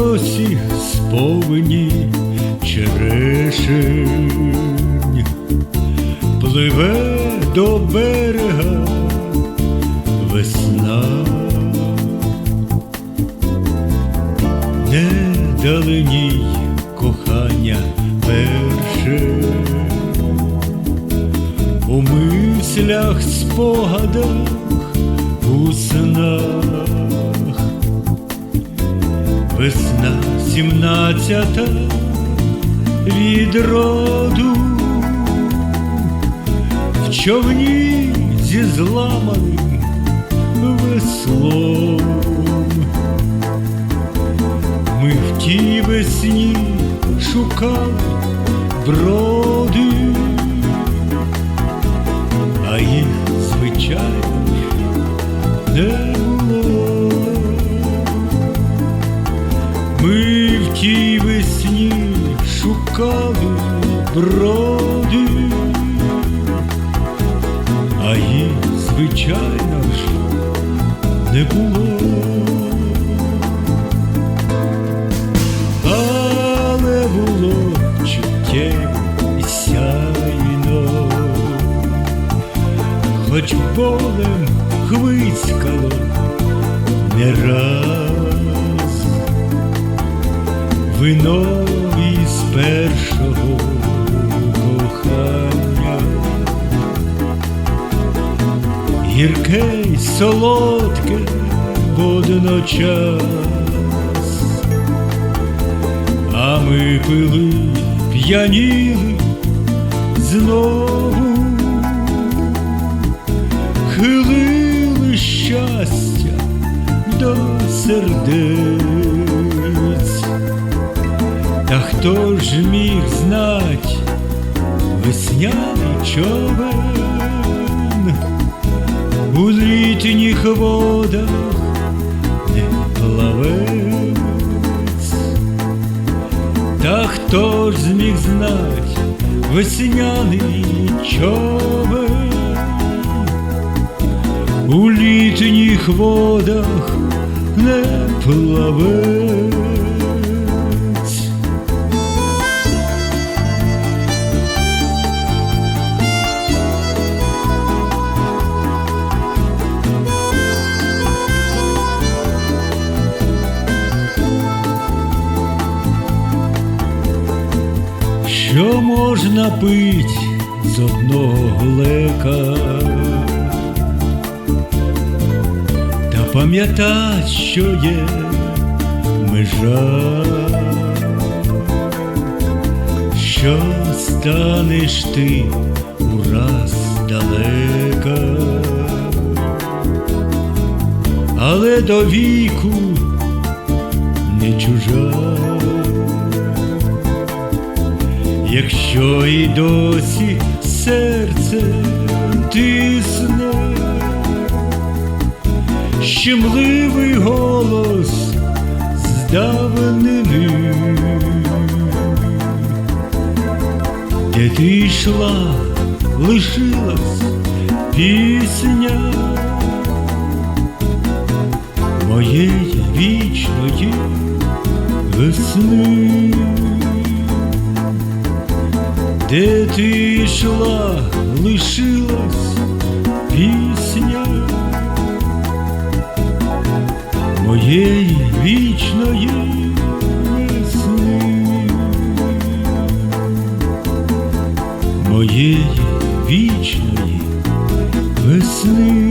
досі сповені черешень, пливе до берега весна, не даленій кохання перше, у мислях, спогадах, у снах. Весна сімнадцята від роду в човні зі зламаним веслом. Ми в тій весні шукали броди, а їх звичайно не броди, а їх, звичайно ж, не було. Але було чуттєво і сяйно, хоч болем хвицькало не раз. Вино із першого гірке й солодке водночас, а ми пили, п'яніли знову, хилили щастя до сердець. Та хто ж міг знать весняний човен у літніх водах не плавець, та хто ж зміг знать весняний човен у літніх водах не плавець. Що можна пить з одного глека? Та пам'ятать, що є межа, що станеш ти ураз далека, але до віку не чужа. Якщо і досі серце тисне, щемливий голос з де ти йшла, лишилась пісня моєї вічної весни. Де ти йшла, лишилась пісня моєї вічної весни, моєї вічної весни.